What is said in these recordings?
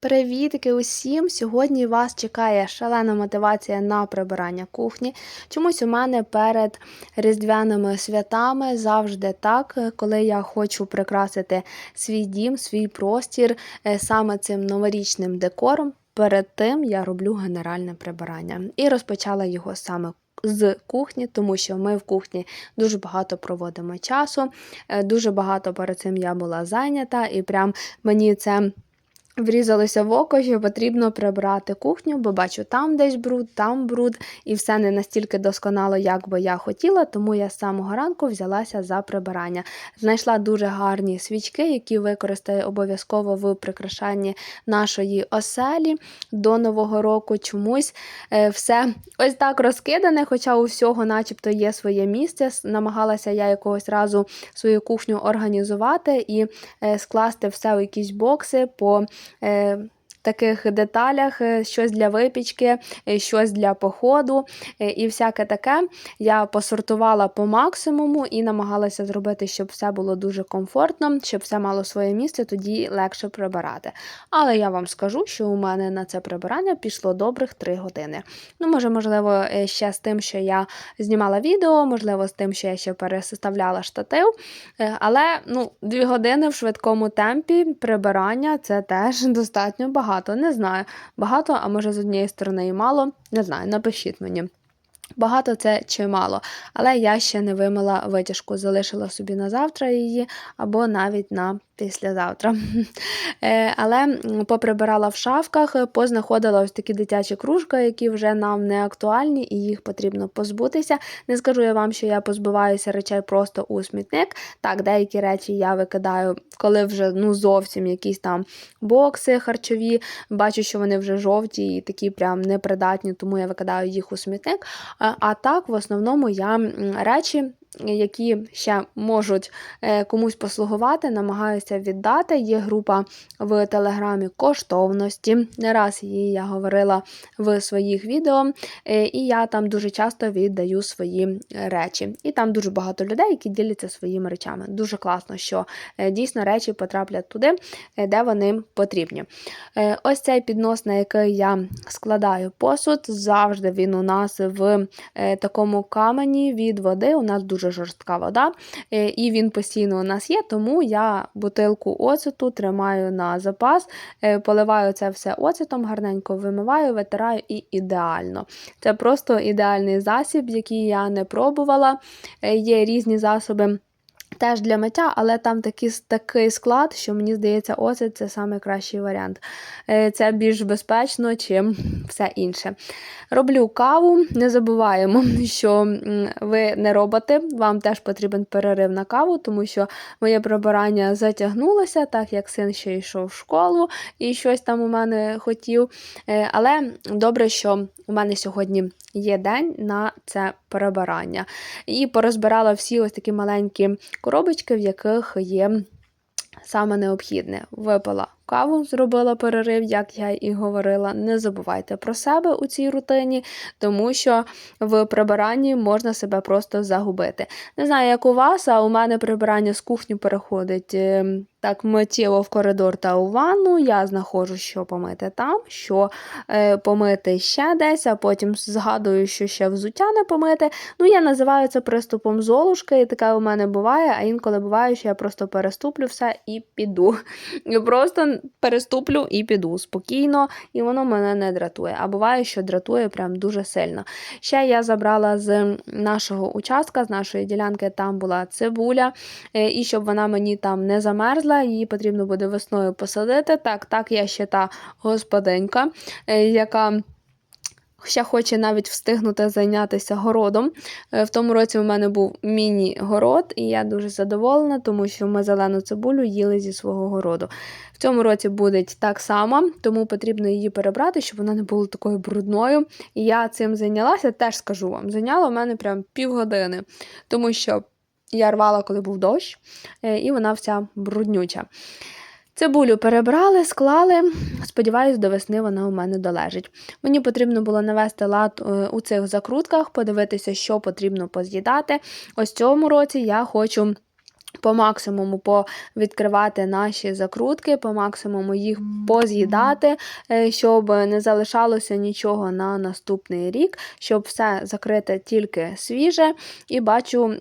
Привітки усім! Сьогодні вас чекає шалена мотивація на прибирання кухні. Чомусь у мене перед різдвяними святами завжди так, коли я хочу прикрасити свій дім, свій простір е, саме цим новорічним декором. Перед тим я роблю генеральне прибирання і розпочала його саме. З кухні, тому що ми в кухні дуже багато проводимо часу, е, дуже багато перед цим я була зайнята, і прям мені це Врізалося в око, що потрібно прибрати кухню, бо бачу, там десь бруд, там бруд, і все не настільки досконало, як би я хотіла, тому я з самого ранку взялася за прибирання. Знайшла дуже гарні свічки, які використаю обов'язково в прикрашанні нашої оселі до Нового року. Чомусь е, все ось так розкидане, хоча у всього, начебто, є своє місце. Намагалася я якогось разу свою кухню організувати і е, скласти все у якісь бокси. по е, таких деталях, е, щось для випічки, е, щось для походу е, і всяке таке. Я посортувала по максимуму і намагалася зробити, щоб все було дуже комфортно, щоб все мало своє місце, тоді легше прибирати. Але я вам скажу, що у мене на це прибирання пішло добрих 3 години. Ну, може, можливо, ще з тим, що я знімала відео, можливо, з тим, що я ще пересоставляла штатив. Але ну, 2 години в швидкому темпі прибирання це теж достатньо багато багато, не знаю. Багато, а може з однієї сторони і мало, не знаю, напишіть мені. Багато це чи мало, але я ще не вимила витяжку, залишила собі на завтра її, або навіть на післязавтра. Е, але поприбирала в шафках, познаходила ось такі дитячі кружки, які вже нам не актуальні, і їх потрібно позбутися. Не скажу я вам, що я позбуваюся речей просто у смітник. Так, деякі речі я викидаю, коли вже ну, зовсім якісь там бокси харчові. Бачу, що вони вже жовті і такі прям непридатні, тому я викидаю їх у смітник. А так, в основному я речі які ще можуть е, комусь послугувати, намагаюся віддати. Є група в телеграмі коштовності. Не раз її я говорила в своїх відео, е, і я там дуже часто віддаю свої речі. І там дуже багато людей, які діляться своїми речами. Дуже класно, що е, дійсно речі потраплять туди, де вони потрібні. Ось цей піднос, на який я складаю посуд, завжди він у нас в такому камені від води. У нас дуже жорстка вода, е, і він постійно у нас є, тому я бутилку оцету тримаю на запас, е, поливаю це все оцетом, гарненько вимиваю, витираю і ідеально. Це просто ідеальний засіб, який я не пробувала. Е, є різні засоби. Теж для миття, але там такий такий склад, що мені здається, оцет це найкращий варіант. Е, це більш безпечно, чим все інше. Роблю каву, не забуваємо, що ви не робите, вам теж потрібен перерив на каву, тому що моє прибирання затягнулося, так як син ще йшов в школу і щось там у мене хотів. Е, але добре, що у мене сьогодні є день на це перебирання. І порозбирала всі ось такі маленькі коробочки, в яких є саме необхідне. Випила каву, зробила перерив, як я і говорила. Не забувайте про себе у цій рутині, тому що в прибиранні можна себе просто загубити. Не знаю, як у вас, а у мене прибирання з кухні переходить. Ем, так, миттєво в коридор та у ванну. Я знаходжу, що помити там, що е, помити ще десь, а потім згадую, що ще взуття не помити. Ну, я називаю це приступом золушки, і таке у мене буває, а інколи буває, що я просто переступлю все і піду. Просто переступлю і піду спокійно, і воно мене не дратує. А буває, що дратує прям дуже сильно. Ще я забрала з нашого участка, з нашої ділянки, там була цибуля, е, і щоб вона мені там не замерзла її потрібно буде весною посадити. Так, так, я ще та господинька, е, яка. Ще хоче навіть встигнути зайнятися городом. Е, в тому році у мене був міні-город, і я дуже задоволена, тому що ми зелену цибулю їли зі свого городу. В цьому році буде так само, тому потрібно її перебрати, щоб вона не була такою брудною. І я цим зайнялася, теж скажу вам. Зайняла в мене прям півгодини, тому що я рвала, коли був дощ, е, і вона вся бруднюча. Цибулю перебрали, склали. Сподіваюсь, до весни вона у мене долежить. Мені потрібно було навести лад е, у цих закрутках, подивитися, що потрібно поз'їдати. Ось цьому році я хочу по максимуму повідкривати наші закрутки, по максимуму їх поз'їдати, е, щоб не залишалося нічого на наступний рік, щоб все закрите тільки свіже. І бачу,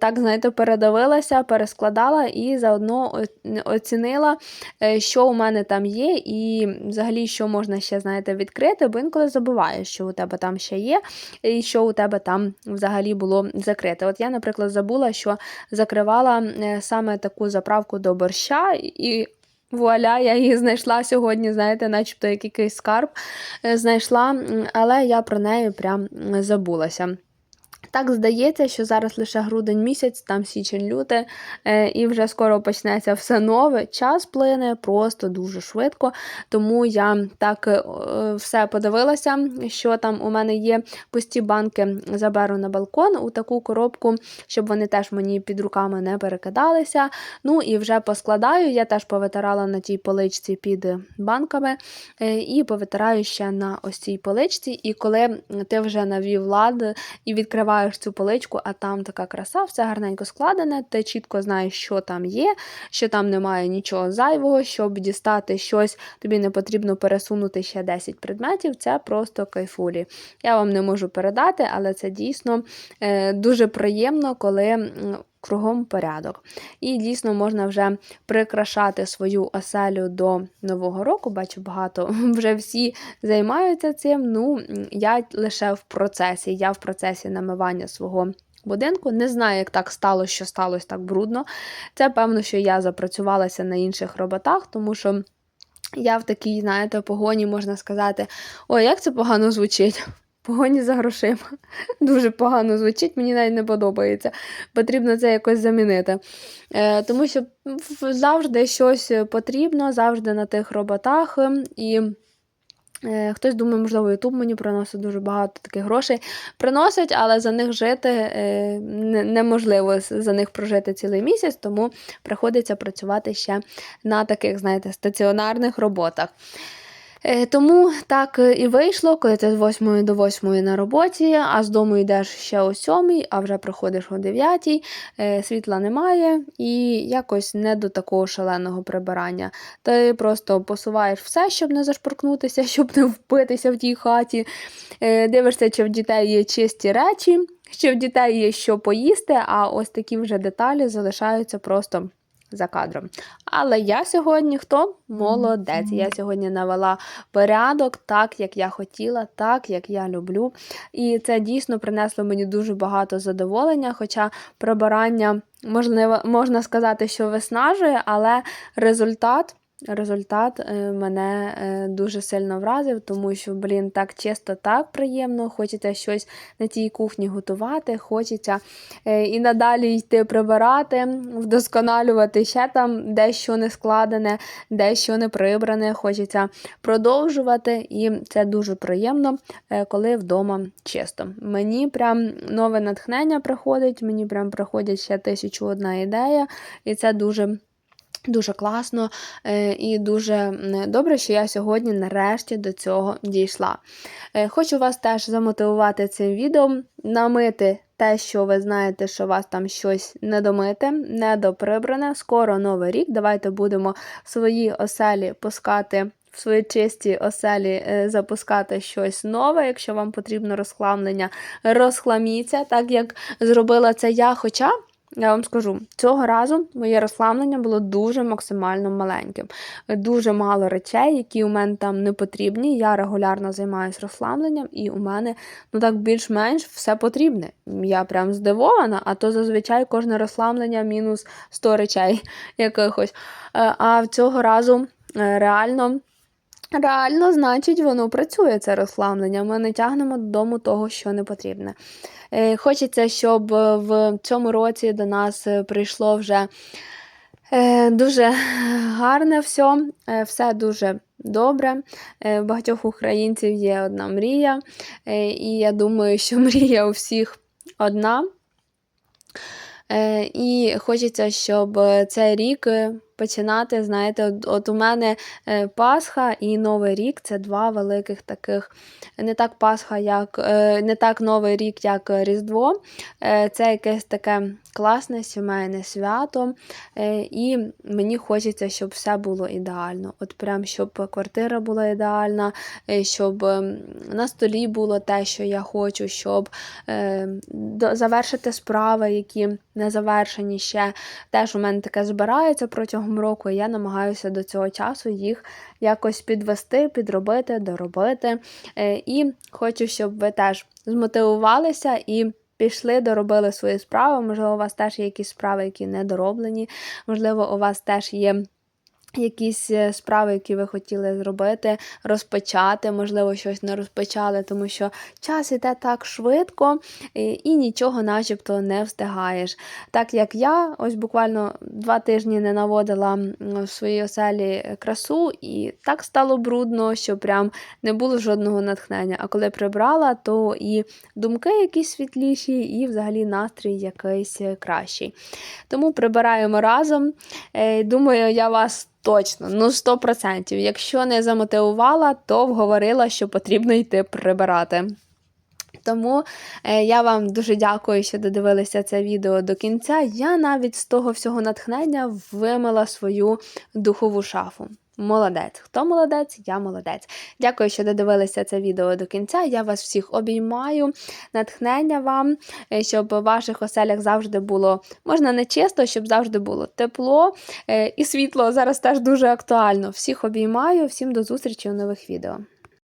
так, знаєте, передивилася, перескладала і заодно оцінила, е, що у мене там є, і взагалі, що можна ще, знаєте, відкрити, бо інколи забуваєш, що у тебе там ще є, і що у тебе там взагалі було закрите. От я, наприклад, забула, що закривала саме таку заправку до борща, і вуаля, я її знайшла сьогодні, знаєте, начебто як якийсь скарб е, знайшла, але я про неї прям забулася. Так здається, що зараз лише грудень місяць, там січень люте, е, і вже скоро почнеться все нове. Час плине просто дуже швидко. Тому я так е, все подивилася, що там у мене є пусті банки, заберу на балкон у таку коробку, щоб вони теж мені під руками не перекидалися. Ну і вже поскладаю. Я теж повитирала на тій поличці під банками, е, і повитираю ще на ось цій поличці. І коли ти вже навів лад і відкриваєш цю поличку, а там така краса, все гарненько складене, ти чітко знаєш, що там є, що там немає нічого зайвого, щоб дістати щось, тобі не потрібно пересунути ще 10 предметів. Це просто кайфулі. Я вам не можу передати, але це дійсно е, дуже приємно, коли. Кругом порядок. І дійсно можна вже прикрашати свою оселю до Нового року. Бачу, багато вже всі займаються цим. Ну, я лише в процесі. Я в процесі намивання свого будинку. Не знаю, як так сталося, що сталося так брудно. Це певно, що я запрацювалася на інших роботах, тому що. Я в такій, знаєте, погоні можна сказати, ой, як це погано звучить. Погоні за грошима. Дуже погано звучить, мені навіть не подобається. Потрібно це якось замінити. Е, тому що завжди щось потрібно, завжди на тих роботах. ем, І хтось думає, можливо, Ютуб мені приносить дуже багато таких грошей. Приносить, але за них жити е, неможливо за них прожити цілий місяць, тому приходиться працювати ще на таких, знаєте, стаціонарних роботах. Е, Тому так е, і вийшло, коли ти з 8 до 8 на роботі, а з дому йдеш ще о 7, а вже приходиш о 9, е, світла немає і якось не до такого шаленого прибирання. Ти просто посуваєш все, щоб не зашпоркнутися, щоб не впитися в тій хаті. Дивишся, чи в дітей є чисті речі, чи в дітей є що поїсти, а ось такі вже деталі залишаються просто за кадром. Але я сьогодні хто? Молодець. Я сьогодні навела порядок так, як я хотіла, так, як я люблю. І це дійсно принесло мені дуже багато задоволення. Хоча прибирання, можливо, можна сказати, що виснажує, але результат. Результат е, мене е, дуже сильно вразив, тому що, блін, так чисто, так приємно. Хочеться щось на тій кухні готувати, хочеться е, і надалі йти прибирати, вдосконалювати ще там дещо не складене, дещо не прибране. Хочеться продовжувати, і це дуже приємно, коли вдома чисто. Мені прям нове натхнення приходить, мені прям приходять ще тисячу одна ідея, і це дуже. Дуже класно е, і дуже добре, що я сьогодні нарешті до цього дійшла. Е, Хочу вас теж замотивувати цим відео, намити те, що ви знаєте, що вас там щось недомите, недоприбране. Скоро новий рік. Давайте будемо свої оселі пускати. В свої чисті оселі е, запускати щось нове, якщо вам потрібно розхламлення, розхламіться, так як зробила це я. Хоча я вам скажу, цього разу моє розхламлення було дуже максимально маленьким. Дуже мало речей, які у мене там не потрібні. Я регулярно займаюся розхламленням, і у мене ну так більш-менш все потрібне. Я прям здивована, а то зазвичай кожне розхламлення мінус 100 речей якихось. Е, А цього разу е, реально. Реально, значить, воно працює, це розхламлення. Ми не тягнемо додому того, що не потрібне. Е, Хочеться, щоб е, в цьому році до нас е, прийшло вже дуже гарне все, все дуже добре. У багатьох українців є одна мрія, і я думаю, що мрія у всіх одна. І хочеться, щоб цей рік починати. Знаєте, от, от у мене е, Пасха і Новий рік це два великих таких, не так Пасха, як е, не так Новий рік, як Різдво. Е, Це якесь таке класне сімейне свято. І мені хочеться, щоб все було ідеально. От прям щоб квартира була ідеальна, щоб ем, на столі було те, що я хочу, щоб завершити справи, які не завершені ще. Теж у мене таке збирається протягом року, і я намагаюся до цього часу їх якось підвести, підробити, доробити. Е, І хочу, щоб ви теж змотивувалися і. Пішли, доробили свої справи. Можливо, у вас теж є якісь справи, які не дороблені. Можливо, у вас теж є якісь е, справи, які ви хотіли зробити, розпочати, можливо, щось не розпочали, тому що час іде так швидко і, і нічого начебто не встигаєш. Так як я ось буквально два тижні не наводила в своїй оселі красу, і так стало брудно, що прям не було жодного натхнення. А коли прибрала, то і думки якісь світліші, і взагалі настрій якийсь е, кращий. Тому прибираємо разом. Е, Думаю, я вас точно, ну 100%. Якщо не замотивувала, то вговорила, що потрібно йти прибирати. Тому е, я вам дуже дякую, що додивилися це відео до кінця. Я навіть з того всього натхнення вимила свою духову шафу. Молодець. Хто молодець? Я молодець. Дякую, що додивилися це відео до кінця. Я вас всіх обіймаю. Натхнення вам, е, щоб у ваших оселях завжди було, можна не чисто, щоб завжди було тепло е, і світло. Зараз теж дуже актуально. Всіх обіймаю, всім до зустрічі у нових відео.